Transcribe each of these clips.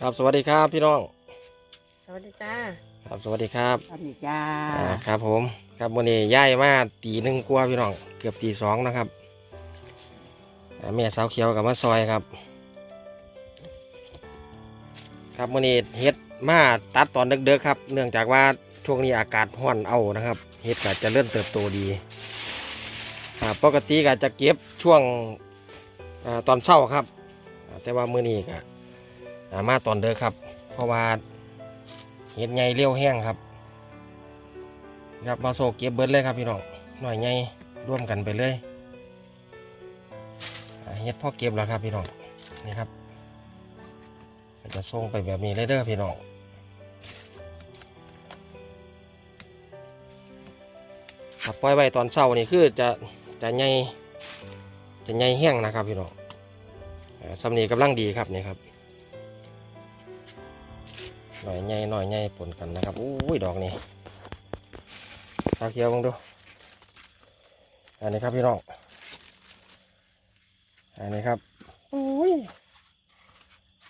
ครับสวัสดีครับพี่น้อง สวัสดีจ้า ครับสวัสดีครับสวัสดีจ้าอ่าครับผม ครับวันนี้ย้ายมาตีหนึ่งกว่าพี่น้อง เกือบตีสองนะครับอ่าแม่สาวเขียวกับมาซอยครับ ครับวันนี้เฮ็ดมาตัดตอนเด็กๆครับ เนื่องจากว่าช่วงนี้อากาศร้อนเอานะครับเฮ็ดก็จะเริ่มเติบโตดีอ่าปกติก็จะเก็บช่วงอาตอนเช้าครับอ่าแต่ว่ามื้อนี้ก็อ่า มาตอนเด็กครับ เพราะว่าเฮ็ดใหญ่เร็วแห้งครับ ครับมาโซเก็บเบิร์ดเลยครับพี่น้องหน่อยใหญ่ร่วมกันไปเลยเฮ็ดพ่อเก็บแล้วครับพี่น้องนี่ครับจะส่งไปแบบนี้เลยเด้อพี่น้องถ้าปล่อยไว้ตอนเช้านี่คือจะจะใหญ่จะใหญ่แห้งนะครับพี่น้องสำนีกำลังดีครับนี่ครับ หน่อยใหญ่หน่อยใหญ่ปนกันนะครับอุ้ยดอกนี่สาเขียวมึงดูอันนี้ครับพี่น้องอันนี้ครับอุ้ย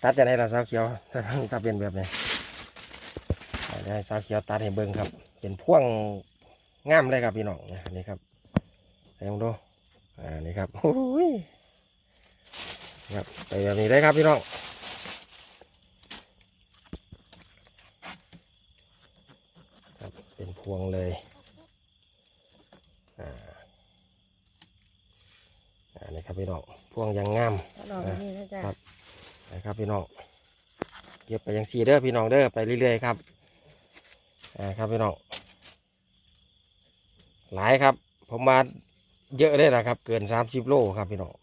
ตัดจะได้ละสาวเขียวถ้าถ้าเป็นแบบนี้อันนี้สาวเขียวตัดให้เบิ่งครับ เป็นพ่วงงามเลยครับพี่น้องนะอันนี้ครับใส่มึงดูอันนี้ครับอุ้ยครับไปแบบนี้ได้ครับพี่น้อง ครับ เป็นพวงเลยอ่าอันนี้ครับพี่น้องพวงยังงามดอกแบบนี้นะจ้าครับนะครับพี่น้องเก็บไปยังสีเด้อพี่น้องเด้อไปเรื่อยๆครับอ่าครับพี่น้องหลายครับ ผมมาเยอะเลยนะครับ เกินสามสิบโลครับพี่น้อง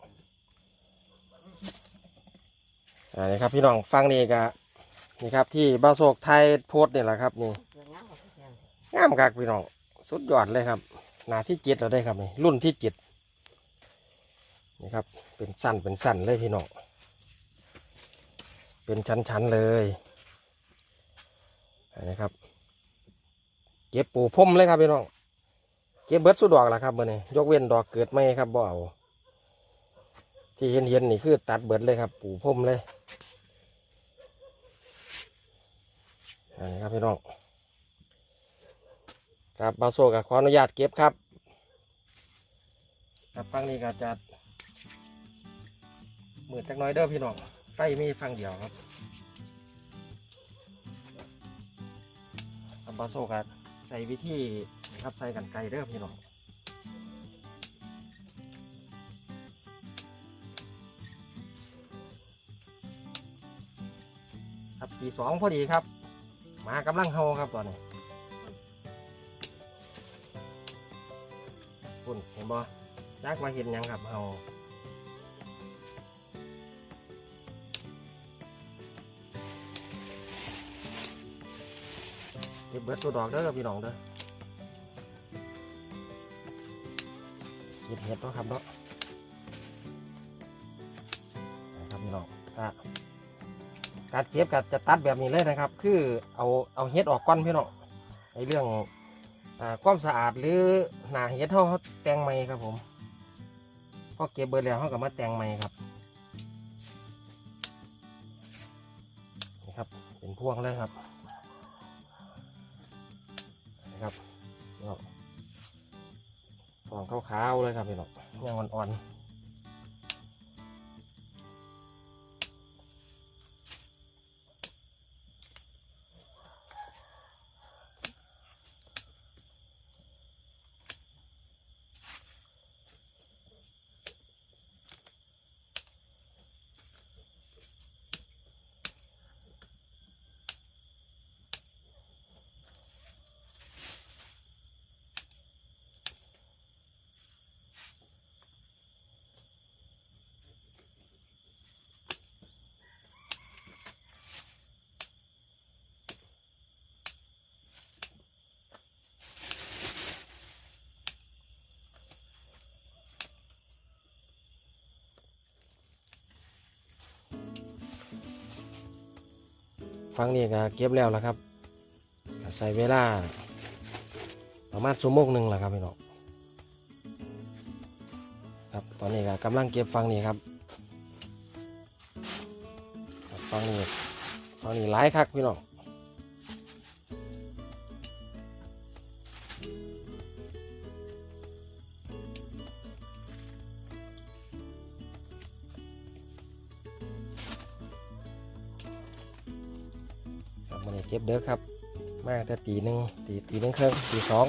อ่านี่ครับพี่น้องฟังนี่ก็นี่ครับที่บ้าวโศกไทยโพสต์นี่แหละครับนี่ งามคักพี่น้องสุดยอดเลยครับ หนาที่เจ็ดเราได้ครับนี่รุ่นที่เจ็ดนี่ครับ เป็นสั้นเป็นสั้นเลยพี่น้องเป็นชั้นๆเลยนนี้ครับ เก็บปูพรมเลยครับพี่น้องเก็บเบิร์ดสุดดอกแล้วครับเบอร์นี้ยกเว้นดอกเกิดไม่ครับบ่เอาที่เห็นเห็นนี่คือตัดเบิดเลยครับ ปูพรมเลยนนี้ครับพี่น้อง ครับบาโซกับขออนุญาตเก็บครับ ครับฟังนี้ก็จะหมืดจักน้อยเด้อพี่น้องไฟมีฟังเดียวครับอับบาโซกัใส่วิธีครับใส่กันไกลเด้อพี่น้องครับตีสองพอดีครับ มากำลังเฮาครับตอนนี้ คุณเห็นบ่จักมาเห็นยังครับเฮาเก็บเบิดตัวดอกเด้อพี่น้องเด้อเก็บเห็ดเนาะครับเนาะนะครับพี่น้องก็การเก็บก็จะตัดแบบนี้เลยนะครับ คือเอาเอาเห็ดออกก่อนพี่น้องในเรื่อง ความสะอาดหรือหนาเห็ดเขาเขาแต่งใหม่ครับผมพอเก็บเบอร์แล้วเขากับมาแต่งใหม่ครับนี่ครับเป็นพวงเลยครับนะครับฟองขาวๆเลยครับพี่น้องยังอ่อนๆ ฟังนี่ก็เก็บแล้วแล้วครับใส่เวลา ประมาณชั่วโมงหนึ่งแหละครับพี่น้องครับตอนนี้ก็กำลังเก็บฟังนี่ครับฟังนี่ฟังนี่หลายคักพี่น้อง มันเก็บเด้อครับ มาแต่ตีหนึ่งตีตีหนึ่งครึ่งตีสอง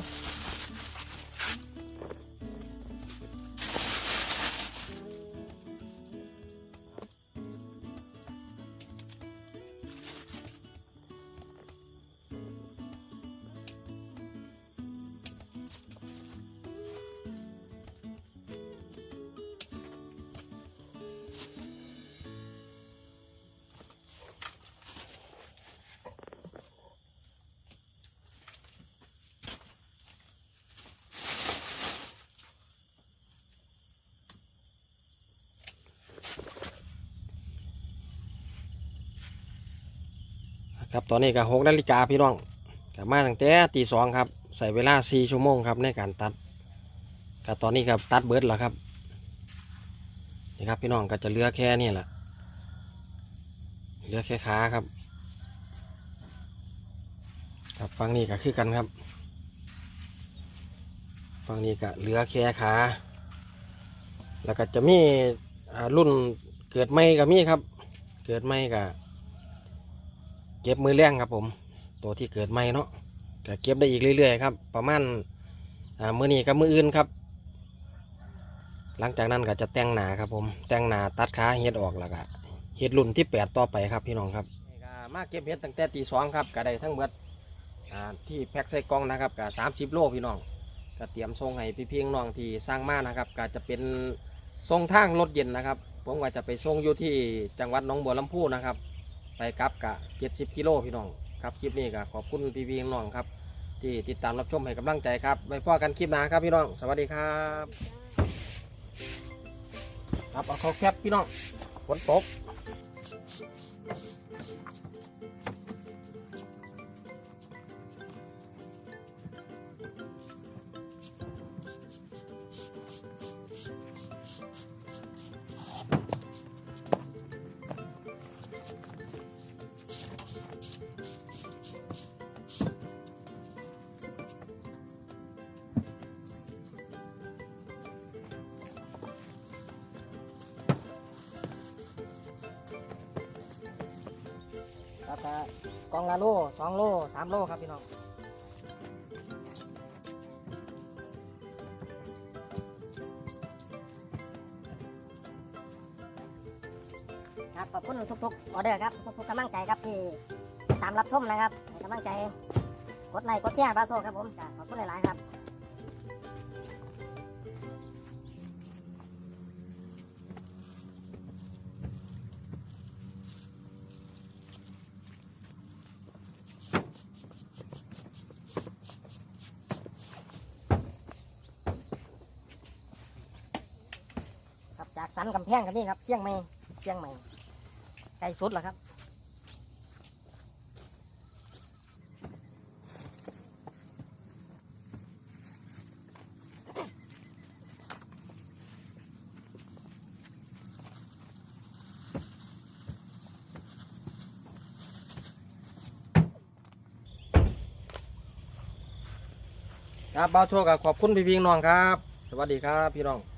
ครับตอนนี้ก็หกนาฬิกาพี่น้องกลับมาตั้งแต่ตีสองครับ ใส่เวลาสี่ชั่วโมงครับในการตัดก็ตอนนี้ครับตัดเบิร์ดแล้วครับนี่ครับพี่น้องก็จะเลือแค่นี่แหละเลือแค่ขาครับครับฟังนี้ก็คือกันครับฟังนี้ก็เลือแค่ขาแล้วก็จะมีอ่ารุ่นเกิดไม่ก็มีครับ เกิดไม่ก็ เก็บมือแรงครับผม ตัวที่เกิดใหม่เนาะก็เก็บได้อีกเรื่อยๆครับ ประมาณมือนี้กับมืออื่นครับ หลังจากนั้นก็จะแต่งหนาครับผม แต่งหนาตัดขาเฮ็ดออกแล้วก็เฮ็ดรุ่นที่แปดต่อไปครับพี่น้องครับนี่ก็มาเก็บเฮ็ดตั้งแต่ตีสองครับก็ได้ทั้งหมดที่แพ็คใส่กล่องนะครับก็สามสิบโลพี่น้องก็เตรียมส่งให้พี่เพี่น้องที่สร้างมานะครับก็จะเป็นส่งทางรถเย็นนะครับ ผมว่าจะไปส่งอยู่ที่จังหวัดหนองบัวลำพูนะครับ ไปกลับกะเจ็ดสิบกิโลพี่น้องครับคลิปนี้ก็ขอบคุณพี่พี่น้องครับ ที่ติดตามรับชมให้กำลังใจครับไว้พอกันคลิปหน้าครับพี่น้อง สวัสดีครับ ครับเอาเขาแคบพี่น้องฝนตก กองละโลสองโลสามโลครับพี่น้องครับขอบคุณทุกๆออเดอร์ครับทุกๆกำลังใจครับที่ตามรับชมนะครับให้กำลังใจกดไลค์กดแชร์บาโซครับผมขอบคุณหลายๆครับ จากสันกำแพงครับนี่ครับเชียงใหม่เชียงใหม่ไกลสุดแล้วครับครับเบาโชคกับขอบคุณพี่พี่น้องครับ สวัสดีครับพี่น้อง